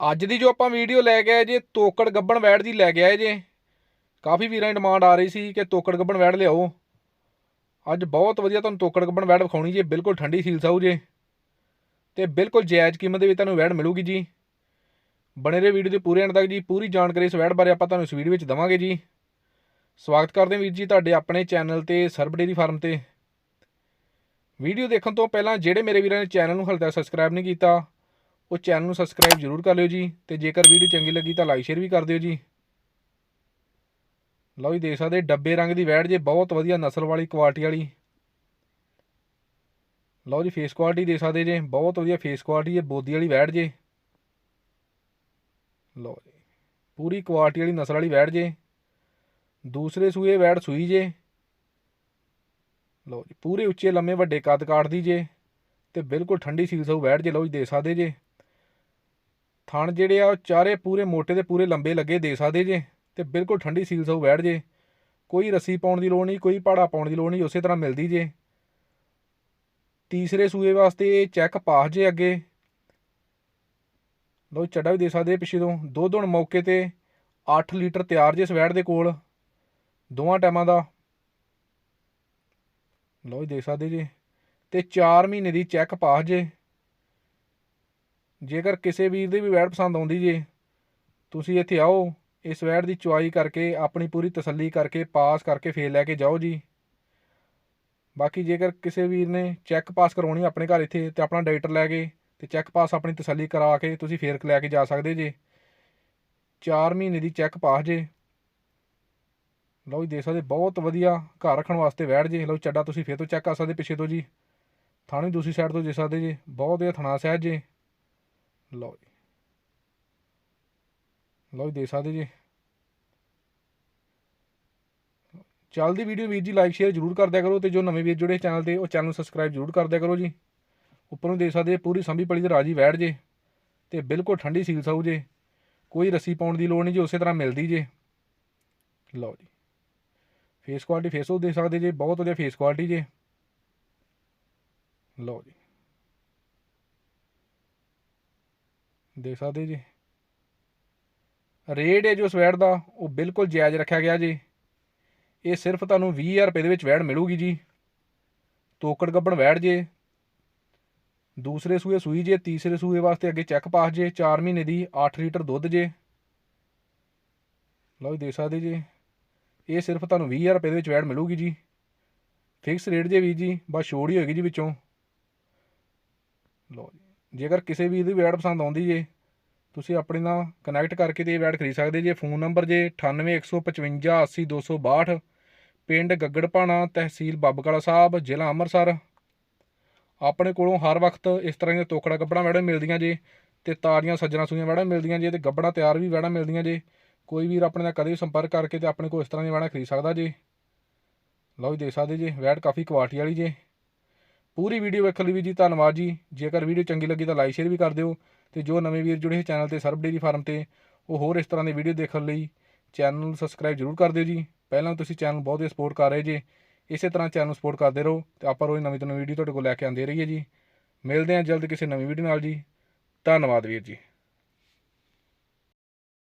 ਅੱਜ ਦੀ ਜੋ ਆਪਾਂ ਵੀਡੀਓ ਲੈ ਕੇ ਆਏ ਜੇ, ਤੋਕੜ ਗੱਬਣ ਵੈੜ ਦੀ ਲੈ ਕੇ ਆਏ ਜੇ। ਕਾਫੀ ਵੀਰਾਂ ਦੀ ਡਿਮਾਂਡ ਆ ਰਹੀ ਸੀ ਕਿ ਤੋਕੜ ਗੱਬਣ ਵੈੜ ਲਿਆਓ। ਅੱਜ ਬਹੁਤ ਵਧੀਆ ਤੁਹਾਨੂੰ ਤੋਕੜ ਗੱਬਣ ਵੈੜ ਵਿਖਾਉਣੀ ਜੇ, ਬਿਲਕੁਲ ਠੰਡੀ ਸੀਲ ਸਾਊ ਜੇ। ਤੇ ਬਿਲਕੁਲ ਜਾਇਜ਼ ਕੀਮਤ ਦੇ ਵਿੱਚ ਤੁਹਾਨੂੰ ਵੈੜ ਮਿਲੂਗੀ ਜੀ। ਬਣੇ ਰਹੇ ਵੀਡੀਓ ਦੇ ਪੂਰੇ ਐਂਡ ਤੱਕ ਜੀ, ਪੂਰੀ ਜਾਣਕਾਰੀ ਇਸ ਵੈੜ ਬਾਰੇ ਆਪਾਂ ਤੁਹਾਨੂੰ ਇਸ ਵੀਡੀਓ ਵਿੱਚ ਦਵਾਂਗੇ ਜੀ। ਸਵਾਗਤ ਕਰਦੇ ਹਾਂ ਵੀਰ ਜੀ ਤੁਹਾਡੇ ਆਪਣੇ ਚੈਨਲ ਤੇ, ਸਰਬ ਡੇਰੀ ਫਾਰਮ ਤੇ। ਵੀਡੀਓ ਦੇਖਣ ਤੋਂ ਪਹਿਲਾਂ ਜਿਹੜੇ ਮੇਰੇ ਵੀਰਾਂ ਨੇ ਚੈਨਲ ਨੂੰ ਹਾਲੇ ਤੱਕ ਸਬਸਕ੍ਰਾਈਬ ਨਹੀਂ ਕੀਤਾ ਉਹ ਚੈਨਲ ਨੂੰ ਸਬਸਕ੍ਰਾਈਬ ਜ਼ਰੂਰ ਕਰ ਲਿਓ ਜੀ ਤੇ ਜੇਕਰ ਵੀਡੀਓ ਚੰਗੀ ਲੱਗੀ ਤਾਂ ਲਾਈਕ ਸ਼ੇਅਰ ਵੀ ਕਰ ਦਿਓ ਜੀ। ਲਓ ਜੀ, ਦੇਖ ਸਕਦੇ ਡੱਬੇ ਰੰਗ ਦੀ ਵੈੜ ਜੇ, ਬਹੁਤ ਵਧੀਆ ਨਸਲ ਵਾਲੀ ਕੁਆਲਿਟੀ ਵਾਲੀ। ਲਓ ਜੀ ਫੇਸ ਕੁਆਲਿਟੀ ਦੇਖ ਸਕਦੇ ਜੇ, ਬਹੁਤ ਵਧੀਆ ਫੇਸ ਕੁਆਲਿਟੀ ਹੈ ਬੋਦੀ ਵਾਲੀ ਵੈੜ ਜੇ। ਲਓ ਜੀ, ਪੂਰੀ ਕੁਆਲਿਟੀ ਵਾਲੀ ਨਸਲ ਵਾਲੀ ਵੈੜ ਜੇ। ਦੂਸਰੇ ਸੂਏ ਵੈੜ ਸੂਈ ਜੇ। ਲਓ ਜੀ, ਪੂਰੇ ਉੱਚੇ ਲੰਮੇ ਵੱਡੇ ਕੱਦ ਕਾਟਦੀ ਜੇ ਤੇ ਬਿਲਕੁਲ ਠੰਡੀ ਸੀਲ ਸੋ ਵੈੜ ਜੇ, ਲਓ ਜੀ ਦੇ ਸਕਦੇ ਜੇ। ਥਣ ਜਿਹੜੇ ਆ, ਉਹ ਚਾਰੇ ਪੂਰੇ ਮੋਟੇ ਤੇ ਪੂਰੇ ਲੰਬੇ ਲੱਗੇ ਦੇ ਸਕਦੇ ਜੇ ਤੇ ਬਿਲਕੁਲ ਠੰਡੀ ਸੀਲ ਸੋ ਬੈਠ ਜੇ। ਕੋਈ ਰੱਸੀ ਪਾਉਣ ਦੀ ਲੋੜ ਨਹੀਂ, ਕੋਈ ਪਾੜਾ ਪਾਉਣ ਦੀ ਲੋੜ ਨਹੀਂ, ਉਸੇ ਤਰ੍ਹਾਂ ਮਿਲਦੀ ਜੇ। ਤੀਸਰੇ ਸੂਏ ਵਾਸਤੇ ਚੈੱਕ ਪਾਸ ਜੇ ਅੱਗੇ। ਲਓ ਜੀ, ਚੱਡਾ ਵੀ ਦੇ ਸਕਦੇ ਪਿੱਛੇ ਤੋਂ। ਦੁੱਧ ਹੁਣ ਮੌਕੇ ਤੇ 8 ਲੀਟਰ ਤਿਆਰ ਜੇ ਸਵੈੜ ਦੇ ਕੋਲ, ਦੋਵਾਂ ਟਾਈਮਾਂ ਦਾ। ਲਓ ਜੀ ਦੇਖ ਸਕਦੇ ਜੀ। ਤੇ 4 ਮਹੀਨੇ ਦੀ ਚੈੱਕ ਪਾਸ ਜੇ। ਜੇਕਰ ਕਿਸੇ ਵੀਰ ਦੀ ਵੀ ਵੈੜ ਪਸੰਦ ਆਉਂਦੀ ਜੇ, ਤੁਸੀਂ ਇੱਥੇ ਆਓ, ਇਸ ਵੈੜ ਦੀ ਚੁਆਈ ਕਰਕੇ, ਆਪਣੀ ਪੂਰੀ ਤਸੱਲੀ ਕਰਕੇ, ਪਾਸ ਕਰਕੇ ਫੇਰ ਲੈ ਕੇ ਜਾਓ ਜੀ। ਬਾਕੀ ਜੇਕਰ ਕਿਸੇ ਵੀਰ ਨੇ ਚੈੱਕ ਪਾਸ ਕਰਵਾਉਣੀ ਆਪਣੇ ਘਰ ਇੱਥੇ ਤੇ ਆਪਣਾ ਡਾਕਟਰ ਲੈ ਕੇ ਤੇ ਚੈੱਕ ਪਾਸ ਆਪਣੀ ਤਸੱਲੀ ਕਰਾ ਕੇ ਤੁਸੀਂ ਫੇਰ ਲੈ ਕੇ ਜਾ ਸਕਦੇ ਜੇ। 4 ਮਹੀਨੇ ਦੀ ਚੈੱਕ ਪਾਸ ਜੇ। ਲਓ ਜੀ ਦੇਖ ਸਕਦੇ, ਬਹੁਤ ਵਧੀਆ ਘਰ ਰੱਖਣ ਵਾਸਤੇ ਵੈੜ ਜੇ। ਲਓ ਚੱਡਾ ਤੁਸੀਂ ਫੇਰ ਤੋਂ ਚੈੱਕ ਕਰ ਸਕਦੇ ਪਿੱਛੇ ਤੋਂ ਜੀ। ਥਾਣੇ ਦੂਸਰੀ ਸਾਈਡ ਤੋਂ ਦੇਖ ਸਕਦੇ ਜੀ। ਬਹੁਤ ਵਧੀਆ ਥਣਾ ਸਹਿਜ ਜੇ। ਲਓ ਜੀ। ਲਓ ਜੀ, ਦੇਖ ਸਕਦੇ ਜੀ। ਚੱਲਦੀ ਵੀਡੀਓ ਵੀਰ ਜੀ ਲਾਈਕ ਸ਼ੇਅਰ ਜ਼ਰੂਰ ਕਰ ਦਿਆ ਕਰੋ ਤੇ ਜੋ ਨਵੇਂ ਵੀਰ ਜੁੜੇ ਚੈਨਲ ਤੇ, ਉਹ ਚੈਨਲ ਨੂੰ ਸਬਸਕ੍ਰਾਈਬ ਜ਼ਰੂਰ ਕਰ ਦਿਆ ਕਰੋ ਜੀ। ਉੱਪਰੋਂ ਦੇਖ ਸਕਦੇ ਪੂਰੀ ਸੰਭੀ ਪਲੀ ਤੇ ਰਾਜੀ ਬੈਠ ਜੇ ਤੇ ਬਿਲਕੁਲ ਠੰਡੀ ਸੀਲ ਸਾਊ ਜੇ। ਕੋਈ ਰੱਸੀ ਪਾਉਣ ਦੀ ਲੋੜ ਨਹੀਂ ਜੀ, ਉਸੇ ਤਰ੍ਹਾਂ ਮਿਲਦੀ ਜੇ। ਲਓ ਜੀ। ਫੇਸ ਕੁਆਲਿਟੀ ਫੇਸ ਉਹ ਦੇਖ ਸਕਦੇ ਜੇ, ਬਹੁਤ ਵਧੀਆ ਫੇਸ ਕੁਆਲਿਟੀ ਜੇ। ਲਓ ਜੀ। ਦੇਖ ਸਕਦੇ ਜੀ। ਰੇਟ ਹੈ ਜੋ ਸਵੈੜ ਦਾ, ਉਹ ਬਿਲਕੁਲ ਜਾਇਜ਼ ਰੱਖਿਆ ਗਿਆ ਜੀ। ਇਹ ਸਿਰਫ ਤੁਹਾਨੂੰ 20000 ਰੁਪਏ ਦੇ ਵਿੱਚ ਵੈੜ ਮਿਲੂਗੀ ਜੀ। ਤੋਕੜ ਗੱਬਣ ਵੈੜ ਜੇ। ਦੂਸਰੇ ਸੂਏ ਸੂਈ ਜੇ, ਤੀਸਰੇ ਸੂਏ ਵਾਸਤੇ ਅੱਗੇ ਚੈੱਕ ਪਾਸ ਜੇ 4 ਮਹੀਨੇ ਦੀ 8 ਲੀਟਰ ਦੁੱਧ ਜੇ। ਲਓ ਜੀ, ਦੇਖ ਸਕਦੇ ਜੀ। ਇਹ ਸਿਰਫ ਤੁਹਾਨੂੰ 20000 ਰੁਪਏ ਦੇ ਵਿੱਚ ਵੈੜ ਮਿਲੂਗੀ ਜੀ। ਫਿਕਸ ਰੇਟ ਜੇ ਵੀ ਜੀ, ਬਸ ਛੋੜ ਹੀ ਹੋਏਗੀ ਜੀ ਵਿੱਚੋਂ। ਲਓ ਜੀ। ਜੇਕਰ ਕਿਸੇ ਵੀ ਇਹਦੀ ਵੈੜ ਪਸੰਦ ਆਉਂਦੀ ਜੇ, ਤੁਸੀਂ ਆਪਣੇ ਨਾਲ ਕਨੈਕਟ ਕਰਕੇ ਤੇ ਇਹ ਵੈੜ ਖਰੀਦ ਸਕਦੇ ਜੇ। ਫੋਨ ਨੰਬਰ ਜੇ 9815 80262 ਪਿੰਡ ਗੱਗੜਪਾਣਾ ਤਹਿਸੀਲ ਬੱਬਕਲਾ ਸਾਹਿਬ, ਜ਼ਿਲ੍ਹਾ ਅੰਮ੍ਰਿਤਸਰ। ਆਪਣੇ ਕੋਲੋਂ ਹਰ ਵਕਤ ਇਸ ਤਰ੍ਹਾਂ ਦੀਆਂ ਤੋਕੜਾ ਗੱਬੜਾਂ ਵੈੜਾਂ ਮਿਲਦੀਆਂ ਜੇ ਤੇ ਤਾਰੀਆਂ ਸੱਜਣਾ ਸੂਈਆਂ ਵੈੜਾਂ ਮਿਲਦੀਆਂ ਜੇ ਤੇ ਗੱਬੜਾਂ ਤਿਆਰ ਵੀ ਵੈੜਾਂ ਮਿਲਦੀਆਂ ਜੇ। ਕੋਈ ਵੀਰ ਆਪਣੇ ਨਾਲ ਕਦੇ ਵੀ ਸੰਪਰਕ ਕਰਕੇ ਤੇ ਆਪਣੇ ਕੋਲ ਇਸ ਤਰ੍ਹਾਂ ਦੀਆਂ ਵੈੜਾਂ ਖਰੀਦ ਸਕਦਾ ਜੇ। ਲਓ ਜੀ, ਦੇਖ ਸਕਦੇ ਜੇ ਵੈਟ ਕਾਫੀ ਕੁਆਲਿਟੀ ਵਾਲੀ ਜੇ। ਪੂਰੀ ਵੀਡੀਓ ਵੇਖਣ ਲਈ ਵੀ ਜੀ ਧੰਨਵਾਦ ਜੀ। ਜੇਕਰ ਵੀਡੀਓ ਚੰਗੀ ਲੱਗੀ ਤਾਂ ਲਾਈਕ ਸ਼ੇਅਰ ਵੀ ਕਰ ਦਿਓ ਤੇ ਜੋ ਨਵੇਂ ਵੀਰ ਜੁੜੇ ਚੈਨਲ ਤੇ ਸਰਬ ਡੇਰੀ ਫਾਰਮ ਤੇ, ਉਹ ਹੋਰ ਇਸ ਤਰ੍ਹਾਂ ਦੇ ਵੀਡੀਓ ਦੇਖਣ ਲਈ ਚੈਨਲ ਨੂੰ ਸਬਸਕ੍ਰਾਈਬ ਜ਼ਰੂਰ ਕਰ ਦਿਓ ਜੀ। ਪਹਿਲਾਂ ਤੁਸੀਂ ਚੈਨਲ ਬਹੁਤ ਹੀ ਸਪੋਰਟ ਕਰ ਰਹੇ ਜੇ, ਇਸੇ ਤਰ੍ਹਾਂ ਚੈਨਲ ਨੂੰ ਸਪੋਰਟ ਕਰਦੇ ਰਹੋ ਤੇ ਆਪਾਂ ਰੋਜ਼ ਨਵੀਂ ਤੋਂ ਨਵੀਂ ਵੀਡੀਓ ਤੁਹਾਡੇ ਕੋਲ ਲੈ ਕੇ ਆਉਂਦੇ ਰਹੀਏ ਜੀ। ਮਿਲਦੇ ਹਾਂ ਜਲਦ ਕਿਸੇ ਨਵੀਂ ਵੀਡੀਓ ਨਾਲ ਜੀ। ਧੰਨਵਾਦ ਵੀਰ ਜੀ।